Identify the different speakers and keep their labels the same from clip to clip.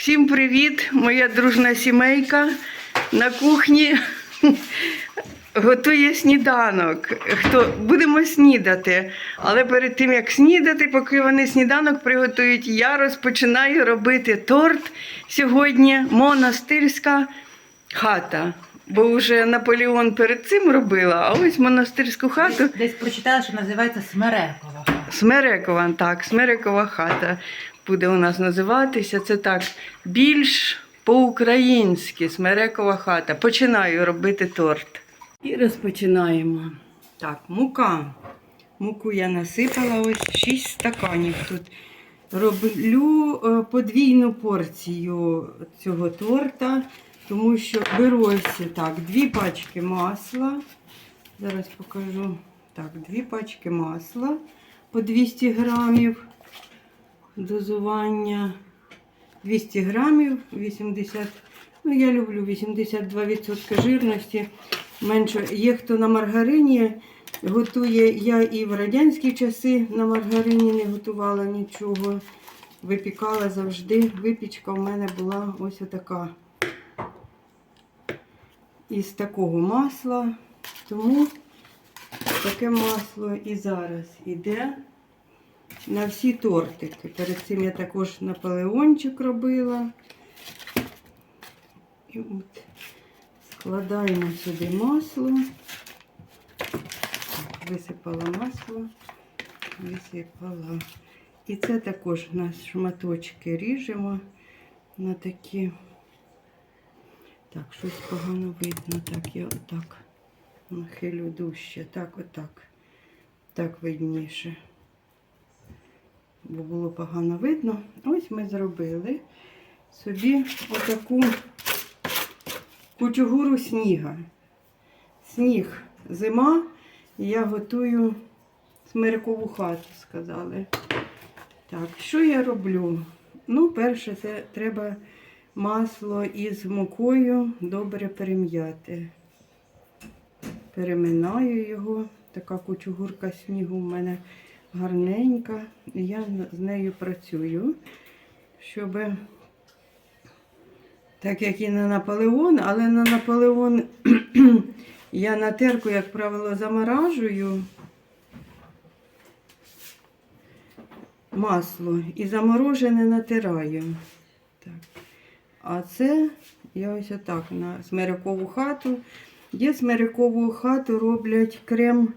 Speaker 1: Всім привіт, моя дружна сімейка на кухні готує сніданок. Хто будемо снідати. Але перед тим як снідати, поки вони сніданок приготують, я розпочинаю робити торт. Сьогодні монастирська хата. Бо вже Наполеон перед цим робила, а ось монастирську хату
Speaker 2: Десь прочитала, що називається Смерекова.
Speaker 1: Смерекова, так, Смерекова хата буде у нас називатися. Це так більш по-українськи Смерекова хата. Починаю робити торт. І розпочинаємо. Так, мука. Муку я насипала ось 6 стаканів тут. Роблю е, подвійну порцію цього торта, тому що беру ось так, дві пачки масла. Зараз покажу. Так, дві пачки масла по 200 грамів. Дозування 200 грамів, 80, ну я люблю 82% жирності. Менше є хто на маргарині готує. Я і в радянські часи на маргарині не готувала нічого. Випікала завжди. Випічка в мене була ось така. Із такого масла. Тому таке масло і зараз іде на всі тортики. Перед цим я також наполеончик робила. І от складаємо сюди масло. Висипала масло, висипала. І це також на шматочки ріжемо на такі. Так, щось погано видно. Так, я отак нахилю дужче. Так, отак. Так видніше бо було погано видно. Ось ми зробили собі отаку кучугуру сніга. Сніг зима, я готую смирикову хату, сказали. Так, що я роблю? Ну, перше, це треба масло із мукою добре перем'яти. Переминаю його. Така кучугурка снігу в мене гарненька. Я з нею працюю, щоб, так як і на Наполеон, але на Наполеон я на терку, як правило, заморажую масло і заморожене натираю. Так. А це я ось отак на смирикову хату. Є смирикову хату роблять крем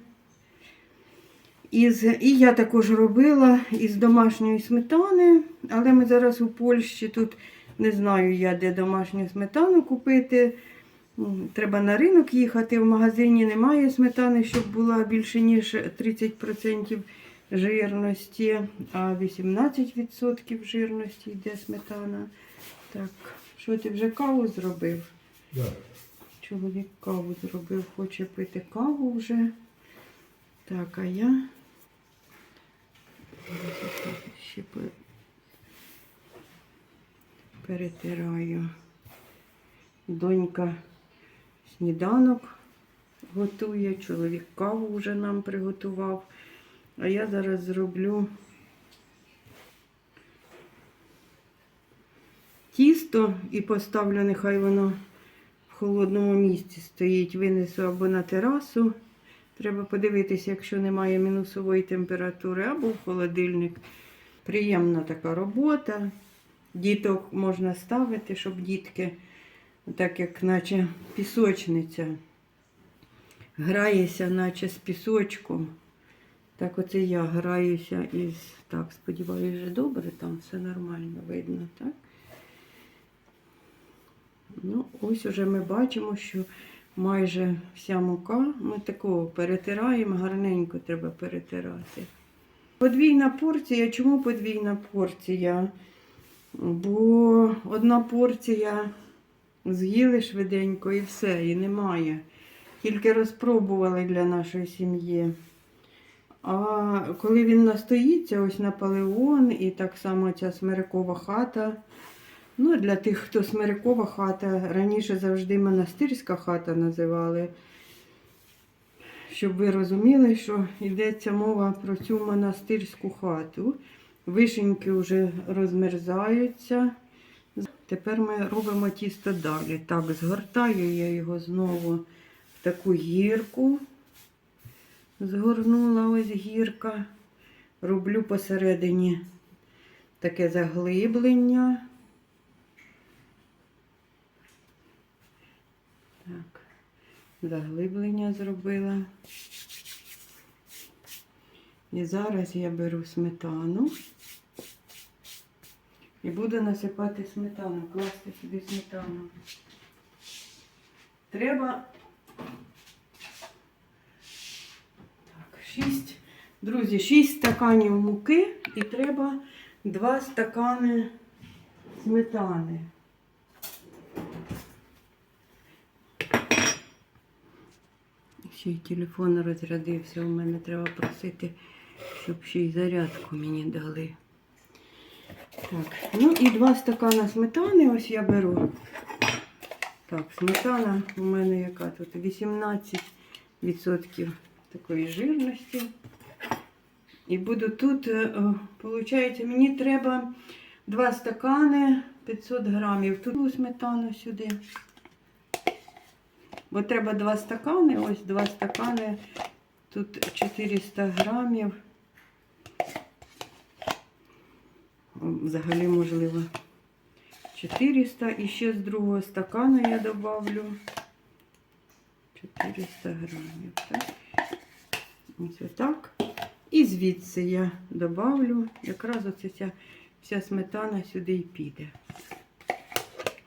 Speaker 1: із, і я також робила із домашньої сметани, але ми зараз у Польщі тут не знаю я, де домашню сметану купити. Треба на ринок їхати. В магазині немає сметани, щоб була більше, ніж 30% жирності, а 18% жирності йде сметана. Так, що ти вже каву зробив?
Speaker 3: Да.
Speaker 1: Чоловік каву зробив, хоче пити каву вже. Так, а я ще перетираю. Донька сніданок готує, чоловік каву вже нам приготував. А я зараз зроблю тісто і поставлю, нехай воно в холодному місці стоїть, винесу або на терасу. Треба подивитися, якщо немає мінусової температури, або в холодильник. Приємна така робота. Діток можна ставити, щоб дітки, так як наче пісочниця, грається, наче з пісочком. Так оце я граюся із. Так, сподіваюся, вже добре, там все нормально видно, так? Ну, ось уже ми бачимо, що майже вся мука. Ми такого перетираємо, гарненько треба перетирати. Подвійна порція. Чому подвійна порція? Бо одна порція з'їли швиденько і все, і немає. Тільки розпробували для нашої сім'ї. А коли він настоїться, ось Наполеон і так само ця смирикова хата. Ну, для тих, хто смирикова хата, раніше завжди монастирська хата називали. Щоб ви розуміли, що йдеться мова про цю монастирську хату. Вишеньки вже розмерзаються. тепер ми робимо тісто далі. Так, згортаю я його знову в таку гірку. Згорнула ось гірка. Роблю посередині таке заглиблення. Так, заглиблення зробила. І зараз я беру сметану і буду насипати сметану, класти сюди сметану. Треба так, 6, друзі, 6 стаканів муки і треба 2 стакани сметани. Ще й телефон розрядився. У мене треба просити, щоб ще й зарядку мені дали. Так, ну і два стакана сметани ось я беру. Так, сметана у мене яка тут 18% такої жирності. І буду тут, виходить, мені треба 2 стакани 500 грамів. Тут сметану сюди. Бо треба 2 стакани, ось 2 стакани, тут 400 грамів. Взагалі, можливо, 400. І ще з другого стакану я добавлю 400 грамів. Так? Ось отак. І звідси я добавлю, якраз оця ця вся сметана сюди і піде.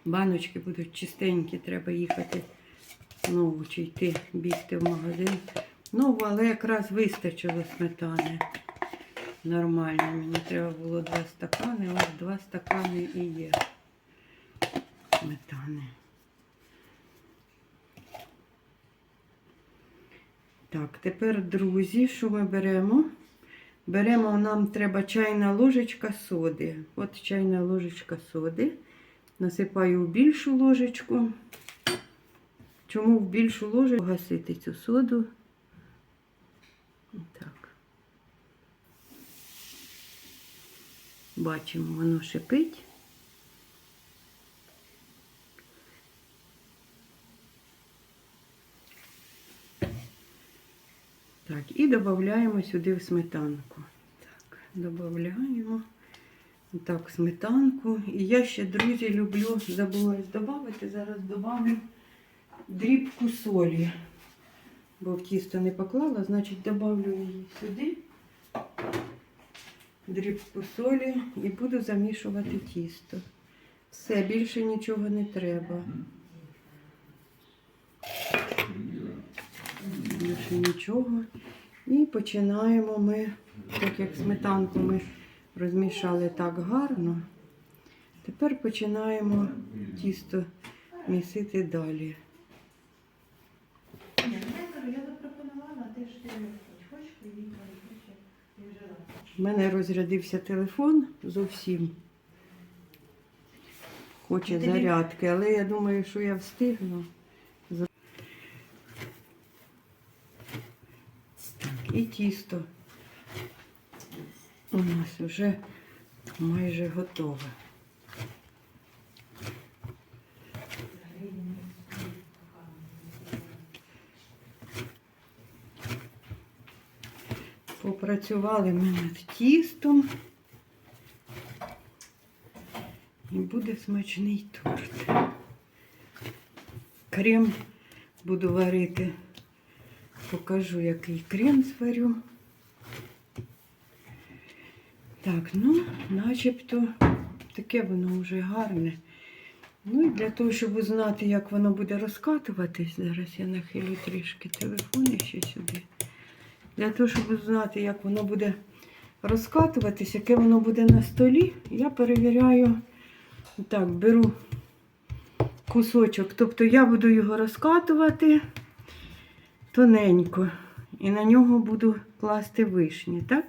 Speaker 1: Баночки будуть чистенькі, треба їхати знову чи йти бігти в магазин. Нову, але якраз вистачило сметани. Нормально. Мені треба було два стакани. Ось два стакани і є сметани. Так, тепер, друзі, що ми беремо? Беремо, нам треба чайна ложечка соди. От чайна ложечка соди. Насипаю в більшу ложечку. Чому в більшу ложечку гасити цю соду? Так. Бачимо, воно шипить. Так, і додаємо сюди в сметанку. Так, додаємо так, сметанку. І я ще, друзі, люблю, забулась додати, зараз додам дрібку солі. Бо в тісто не поклала, значить добавлю її сюди, дрібку солі і буду замішувати тісто. Все, більше нічого не треба. Більше нічого. І починаємо ми, так як сметанку ми розмішали так гарно. Тепер починаємо тісто місити далі.
Speaker 2: Я запропонувала, ти ж ти хочеш поїхати, я жила.
Speaker 1: У мене розрядився телефон зовсім. Хоче
Speaker 2: Тобі-
Speaker 1: зарядки, але я думаю, що я встигну. З- Так, і тісто у нас вже майже готове. Попрацювали ми над тістом. І буде смачний торт. Крем буду варити. Покажу, який крем зварю. Так, ну, начебто таке воно вже гарне. Ну і для того, щоб узнати, як воно буде розкатуватись, зараз я нахилю трішки телефон ще сюди. Для того, щоб узнати, як воно буде розкатуватись, яке воно буде на столі, я перевіряю, так, беру кусочок. Тобто я буду його розкатувати тоненько. І на нього буду класти вишні. Так?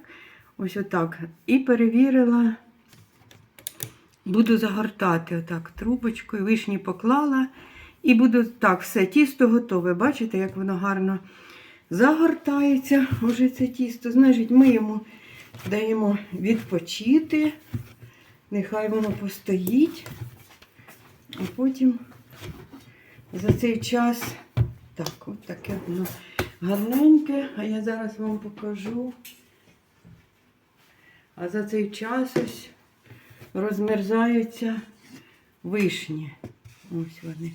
Speaker 1: Ось отак. І перевірила, буду загортати отак трубочкою, вишні поклала. І буду так, все, тісто готове. Бачите, як воно гарно загортається уже це тісто. Значить, ми йому даємо відпочити. Нехай воно постоїть. А потім за цей час так, от таке воно гарненьке, а я зараз вам покажу. А за цей час ось розмерзаються вишні. Ось вони.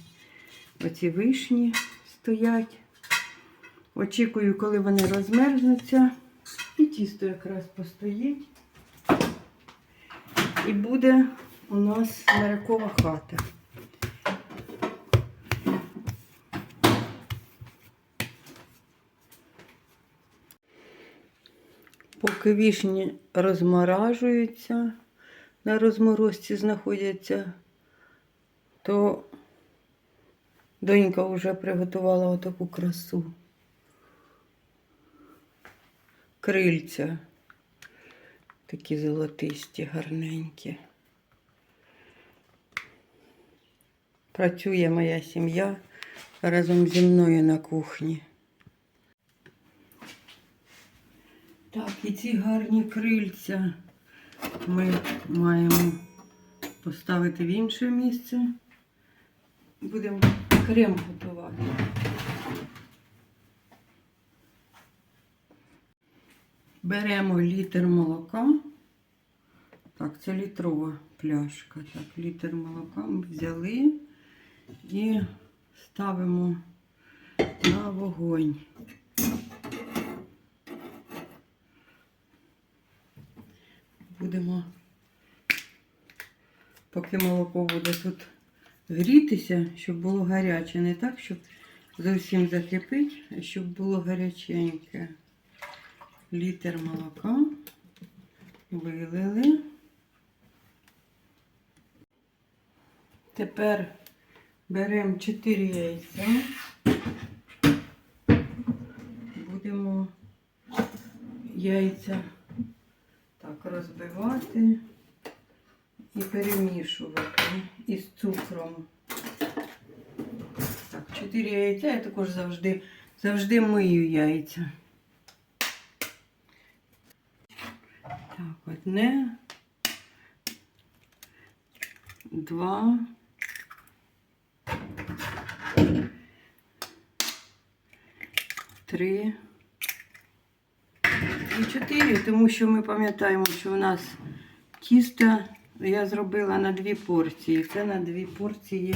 Speaker 1: Оці вишні стоять. Очікую, коли вони розмерзнуться. І тісто якраз постоїть. І буде у нас смирякова хата. Поки вішні розморажуються, на розморозці знаходяться, то донька вже приготувала отаку красу. Крильця такі золотисті, гарненькі. Працює моя сім'я разом зі мною на кухні. Так, і ці гарні крильця ми маємо поставити в інше місце. Будемо крем готувати. Беремо літр молока. Так, це літрова пляшка. Так, літр молока ми взяли і ставимо на вогонь. Будемо, поки молоко буде тут грітися, щоб було гаряче, не так, щоб зовсім закипить, а щоб було гаряченьке. Літр молока вилили. Тепер беремо 4 яйця. Будемо яйця так розбивати і перемішувати із цукром. Так, 4 яйця я також завжди, завжди мию яйця. Так, одне, два, три і чотири, тому що ми пам'ятаємо, що у нас тісто я зробила на дві порції. Це на дві порції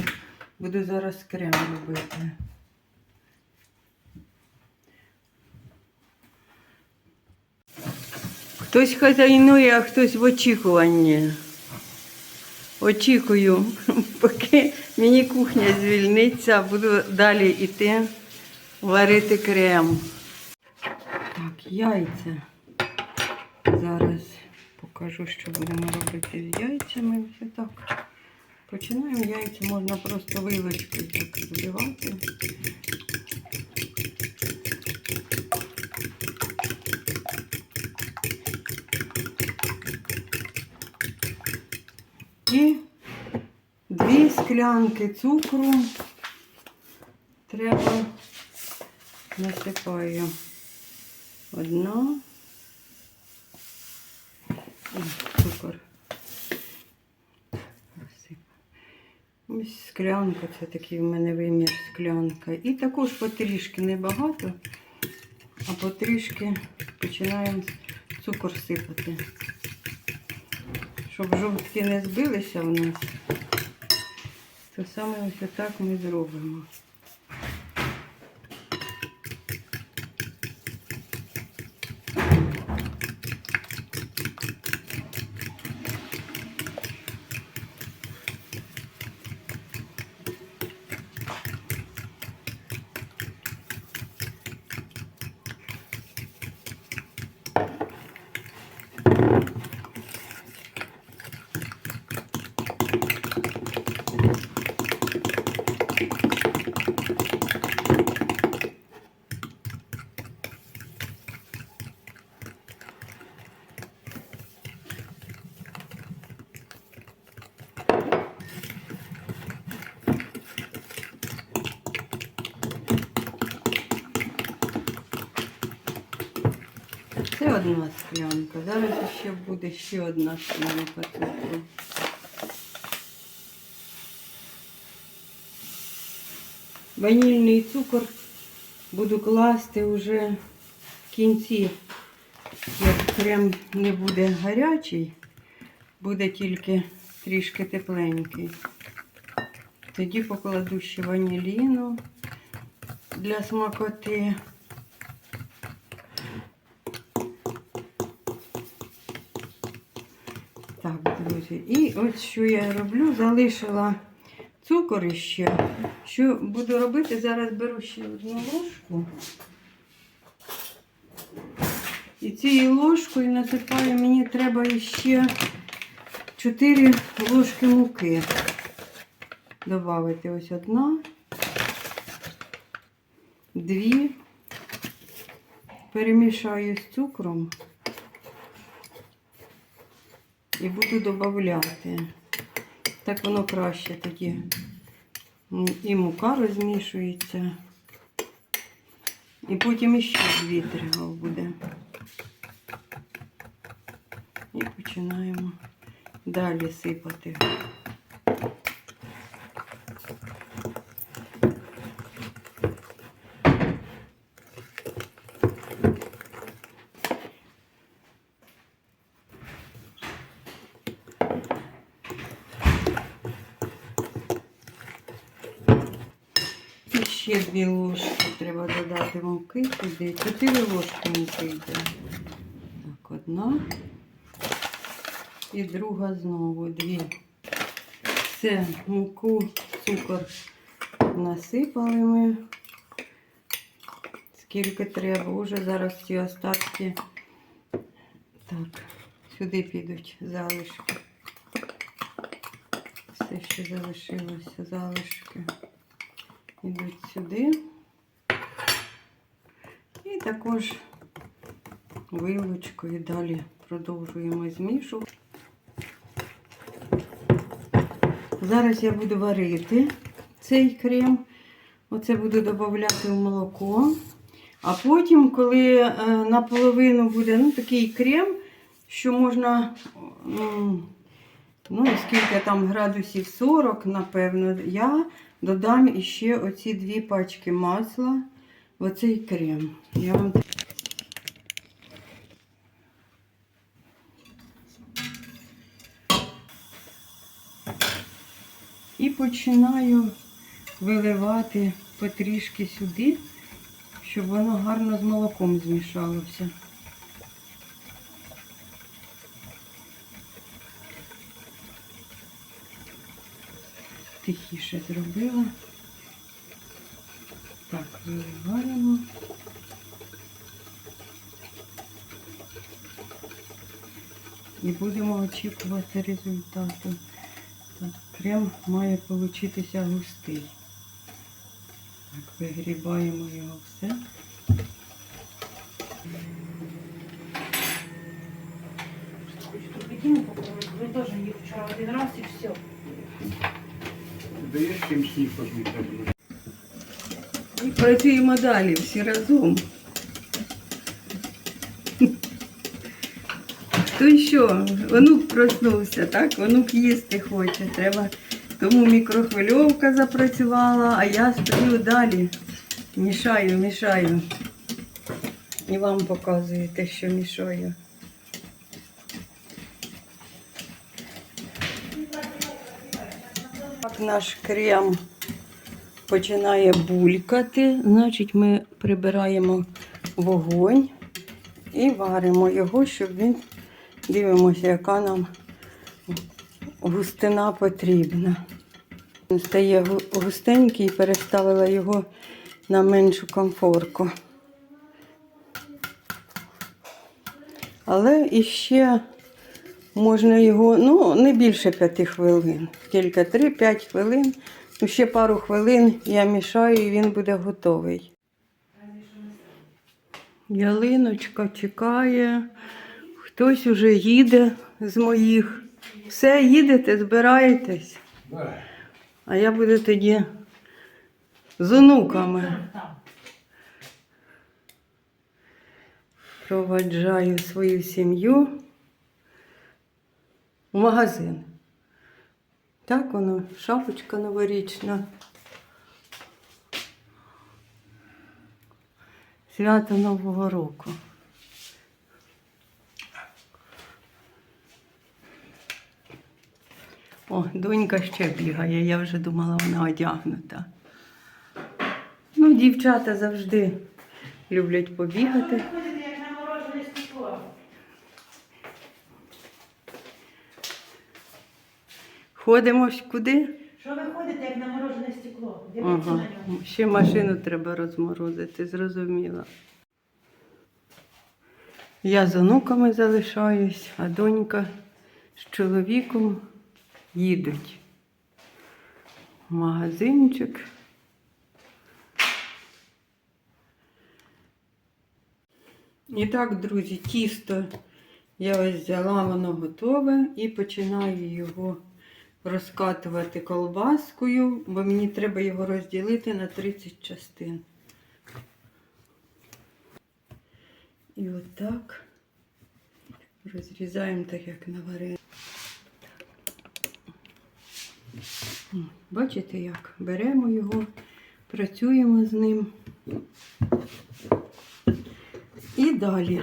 Speaker 1: буду зараз крем робити. Хтось хазяйнує, а хтось в очікуванні. Очікую, поки мені кухня звільниться, буду далі йти варити крем. Так, яйця. Зараз покажу, що будемо робити з яйцями. Все так. Починаємо яйця, можна просто вилочкою так збивати. І дві склянки цукру треба насипаю. Одна. Цукор. Ось склянка, це такий в мене вимір склянка. І також потрішки небагато, а потрішки починаємо цукор сипати. Щоб жовтки не збилися у нас, то саме ось так ми зробимо. Одна склянка. Зараз ще буде ще одна склянка цукру. Ванільний цукор буду класти вже в кінці, як крем не буде гарячий, буде тільки трішки тепленький. Тоді покладу ще ваніліну для смакоти. Так, друзі, і ось що я роблю, залишила цукор іще. Що буду робити? Зараз беру ще одну ложку. І цією ложкою насипаю, мені треба іще 4 ложки муки. Добавити ось одна, дві. Перемішаю з цукром і буду додати. Так воно краще тоді. І мука розмішується. І потім іще дві треба буде. І починаємо далі сипати. І ще дві ложки треба додати муки туди. Чотири ложки муки йде. Так, одна. І друга знову дві. Все, муку, цукор насипали ми. Скільки треба. Уже зараз ці остатки. Так, сюди підуть залишки. Все, що залишилося, залишки йдуть сюди. І також вилочкою далі продовжуємо змішувати. Зараз я буду варити цей крем. Оце буду додавати в молоко. А потім, коли е, наполовину буде ну, такий крем, що можна, ну, скільки там градусів 40, напевно, я додам іще оці дві пачки масла в оцей крем. Я вам І починаю виливати потрішки сюди, щоб воно гарно з молоком змішалося. Тихіше зробила. Так, виливаємо. І будемо очікувати результату. Крем має получитися густий. Так, вигрібаємо його все.
Speaker 2: Бикини попробовать. Вы тоже их один раз и все.
Speaker 3: Даєш чим сніг позмітати?
Speaker 1: І працюємо далі всі разом. То що, онук проснувся, так? Онук їсти хоче. Треба. Тому мікрохвильовка запрацювала, а я стою далі. Мішаю, мішаю. І вам показую те, що мішаю. Так наш крем починає булькати, значить ми прибираємо вогонь і варимо його, щоб він дивимося, яка нам густина потрібна. Він стає гу- густенький, переставила його на меншу комфорку. Але іще можна його, ну, не більше 5 хвилин, тільки 3-5 хвилин. Ну, ще пару хвилин я мішаю і він буде готовий. Ялиночка чекає. Хтось уже їде з моїх. Все, їдете, збираєтесь. А я буду тоді з онуками.
Speaker 2: Там.
Speaker 1: Проваджаю свою сім'ю магазин. Так воно, шапочка новорічна. Свято Нового року. О, донька ще бігає, я вже думала, вона одягнута. Ну, дівчата завжди люблять побігати. Ходимо ж куди?
Speaker 2: Що ви ходите, як на морожене стекло? Дивіться
Speaker 1: Ага.
Speaker 2: на нього.
Speaker 1: Ще машину треба розморозити, зрозуміла. Я з онуками залишаюсь, а донька з чоловіком їдуть магазинчик. І так, друзі, тісто я ось взяла, воно готове і починаю його розкатувати колбаскою, бо мені треба його розділити на 30 частин. І отак розрізаємо так, як на варені. Бачите, як? Беремо його, працюємо з ним. І далі.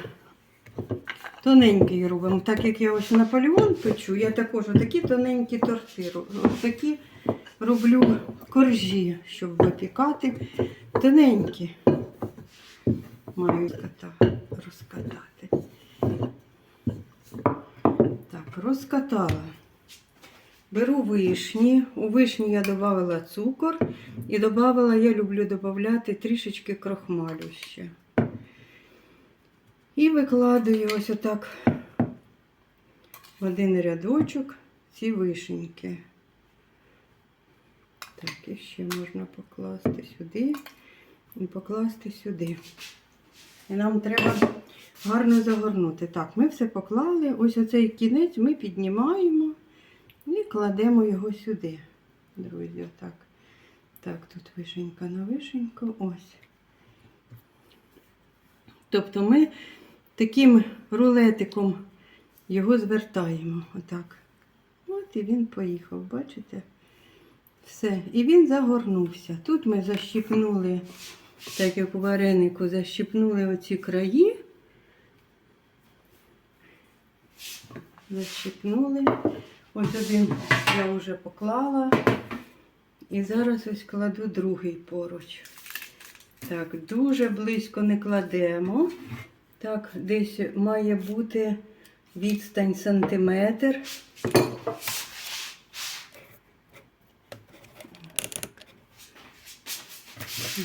Speaker 1: Тоненький робимо. Так як я ось Наполеон печу, я також такі тоненькі торти роблю. Ось такі роблю коржі, щоб випікати. Тоненькі. Маю кота розкатати. Так, розкатала. Беру вишні. У вишні я додавала цукор і додавала, я люблю додати трішечки крохмалю ще. І викладаю ось отак в один рядочок ці вишеньки. Так, і ще можна покласти сюди і покласти сюди. І нам треба гарно загорнути. Так, ми все поклали. Ось оцей кінець ми піднімаємо і кладемо його сюди. Друзі, отак. Так, тут вишенька на вишеньку. Ось. Тобто ми таким рулетиком його звертаємо. Отак. От і він поїхав, бачите? Все. І він загорнувся. Тут ми защіпнули, так як у варенику, защіпнули оці краї. Защіпнули. Ось один я вже поклала. І зараз ось кладу другий поруч. Так, дуже близько не кладемо. Так, десь має бути відстань сантиметр.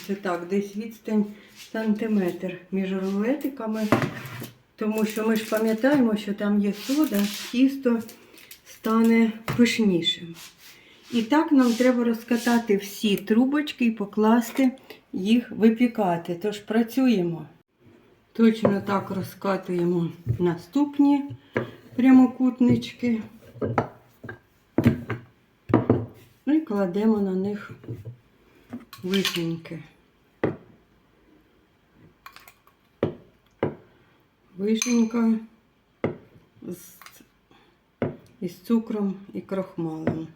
Speaker 1: Це так, десь відстань сантиметр між рулетиками, тому що ми ж пам'ятаємо, що там є сода, тісто стане пишнішим. І так нам треба розкатати всі трубочки і покласти їх випікати. Тож працюємо. Точно так розкатуємо наступні прямокутнички. Ну і кладемо на них вишеньки. Вишенька з, із цукром і крохмалом.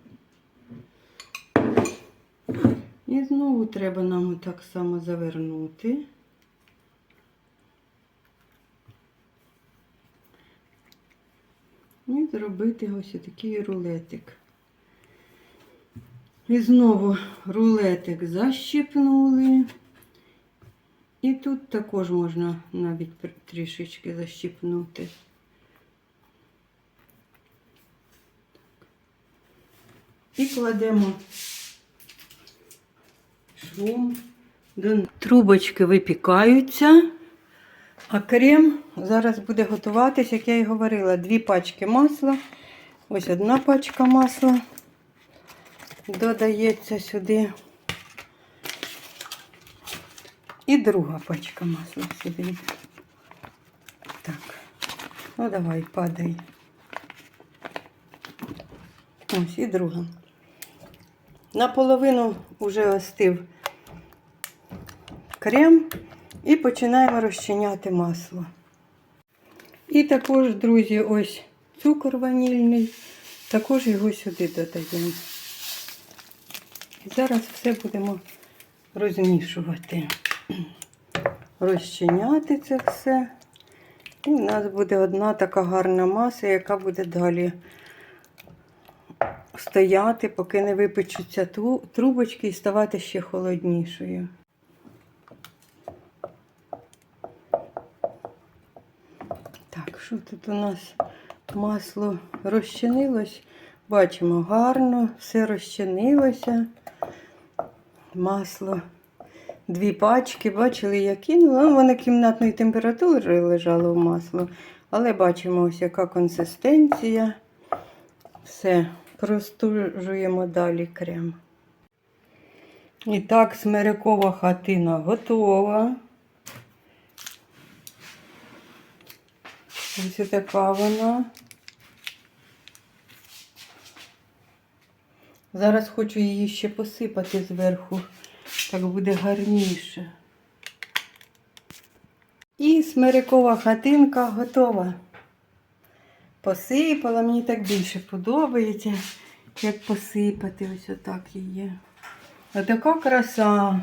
Speaker 1: І знову треба нам так само завернути. І зробити ось такий рулетик. І знову рулетик защипнули. І тут також можна навіть трішечки защипнути. І кладемо швом. Трубочки випікаються, а крем зараз буде готуватись, як я і говорила, дві пачки масла. Ось одна пачка масла додається сюди. І друга пачка масла сюди. Так, ну давай, падай. Ось і друга. Наполовину вже остив крем і починаємо розчиняти масло. І також, друзі, ось цукор ванільний, також його сюди додаємо. Зараз все будемо розмішувати. розчиняти це все. І в нас буде одна така гарна маса, яка буде далі стояти, поки не випечуться трубочки і ставати ще холоднішою. Так, що тут у нас масло розчинилось? Бачимо, гарно, все розчинилося. Масло. Дві пачки, бачили, я кинула. Ну, Воно кімнатної температури лежало в масло. Але бачимо, ось яка консистенція. Все, простужуємо далі крем. І так, смирякова хатина готова. Ось така вона. Зараз хочу її ще посипати зверху, так буде гарніше. І смирякова хатинка готова. Посипала, мені так більше подобається, як посипати ось отак її. Отака краса.